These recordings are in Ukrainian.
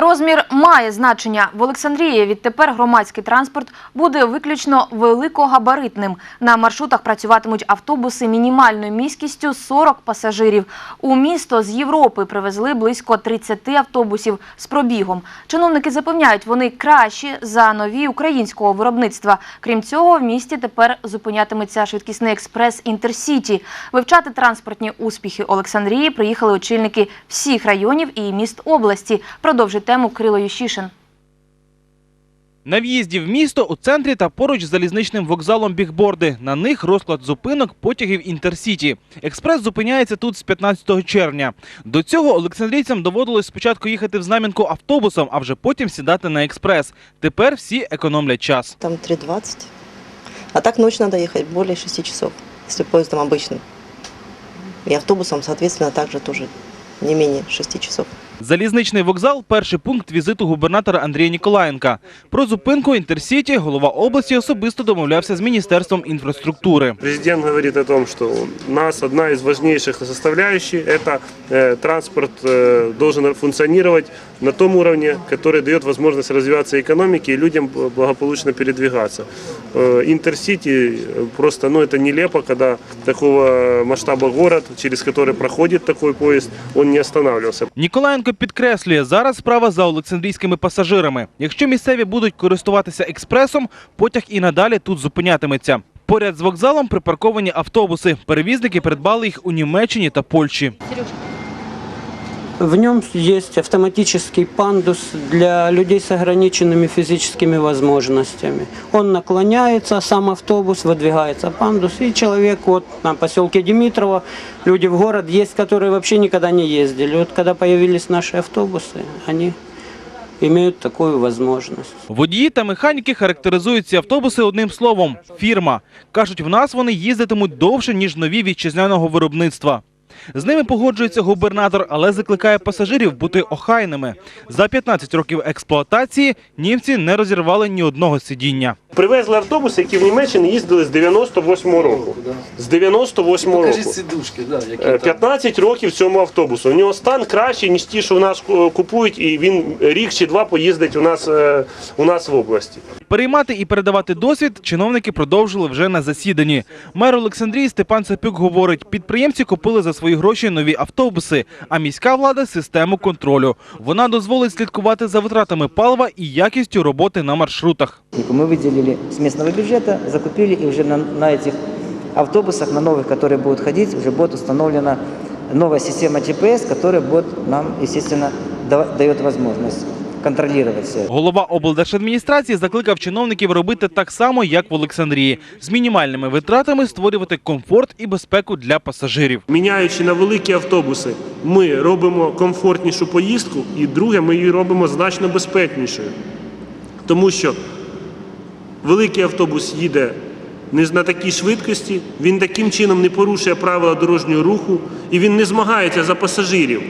Розмір має значення. В Олександрії відтепер громадський транспорт буде виключно великогабаритним. На маршрутах працюватимуть автобуси мінімальною міськістю 40 пасажирів. У місто з Європи привезли близько 30 автобусів з пробігом. Чиновники запевняють, вони кращі за нові українського виробництва. Крім цього, в місті тепер зупинятиметься швидкісний експрес Інтерсіті. Вивчати транспортні успіхи Олександрії приїхали очільники всіх районів і міст області. Продовжить тему Крило Ющишин. На в'їзді в місто у центрі та поруч з залізничним вокзалом бігборди. На них розклад зупинок потягів Інтерсіті. Експрес зупиняється тут з 15 червня. До цього олександрійцям доводилось спочатку їхати в Знам'янку автобусом, а вже потім сідати на експрес. Тепер всі економлять час. Там 3.20. А так ночь надо ехать более 6 часов, если поездом обычным. И автобусом, соответственно, также тоже не менее 6 часов. Залізничний вокзал перший пункт візиту губернатора Андрія Ніколаєнка. Про зупинку Інтерсіті голова області особисто домовлявся з міністерством інфраструктури. Президент говорит о том, что у нас одна из важнейших составляющих – это э, транспорт э, должен функционировать на том уровне, который дает возможность развиваться экономике и людям благополучно передвигаться. Э, Интерсити э, просто, ну это нелепо, когда такого масштаба город, через который проходит такой поезд, он не останавливался. Ніколаєнко підкреслює, зараз справа за олександрійськими пасажирами. Якщо місцеві будуть користуватися експресом, потяг і надалі тут зупинятиметься. Поряд з вокзалом припарковані автобуси. Перевізники придбали їх у Німеччині та Польщі. В нем есть автоматический пандус для людей с ограниченными физическими возможностями. Он наклоняется, сам автобус, выдвигается пандус, и человек вот на поселке Димитрово, люди в город есть, которые вообще никогда не ездили. Вот когда появились наши автобусы, они имеют такую возможность. Водії та механіки характеризують ці автобуси одним словом фірма. Кажуть, в нас вони їздитимуть довше, ніж нові вітчизняного виробництва. З ними погоджується губернатор, але закликає пасажирів бути охайними. За 15 років експлуатації німці не розірвали ні одного сидіння. Привезли автобуси, які в Німеччині їздили з 98-го року. З 98-го року. Покажіть сидушки, да, які Е, там. 15 років цьому автобусу. У нього стан кращий, ніж ті, що в нас е, купують, і він рік чи два поїздить у нас, е, у нас в області. Переймати і передавати досвід чиновники продовжили вже на засіданні. Мер Олександрії Степан Сапюк говорить, підприємці купили за свої гроші нові автобуси, а міська влада – систему контролю. Вона дозволить слідкувати за витратами палива і якістю роботи на маршрутах. Мы выделили с местного бюджета, закупили, и уже на, на этих автобусах, на новых, которые будут ходить, уже будет установлена новая система GPS, которая будет нам, естественно, да- дает это. Голова облдержадміністрації закликав чиновників робити так само, як в Олександрії. З мінімальними витратами створювати комфорт і безпеку для пасажирів. Міняючи на великі автобуси, ми робимо комфортнішу поїздку, і друге, ми її робимо значно безпечнішою. Тому що великий автобус їде не на такій швидкості, він таким чином не порушує правила дорожнього руху і він не змагається за пасажирів,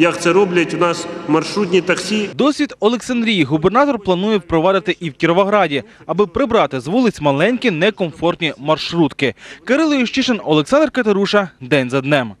як це роблять у нас маршрутні таксі Досвід Олександрії губернатор планує впровадити і в Кіровограді, аби прибрати з вулиць маленькі некомфортні маршрутки. Кирило Ющишин, Олександр Катеруша. День за днем.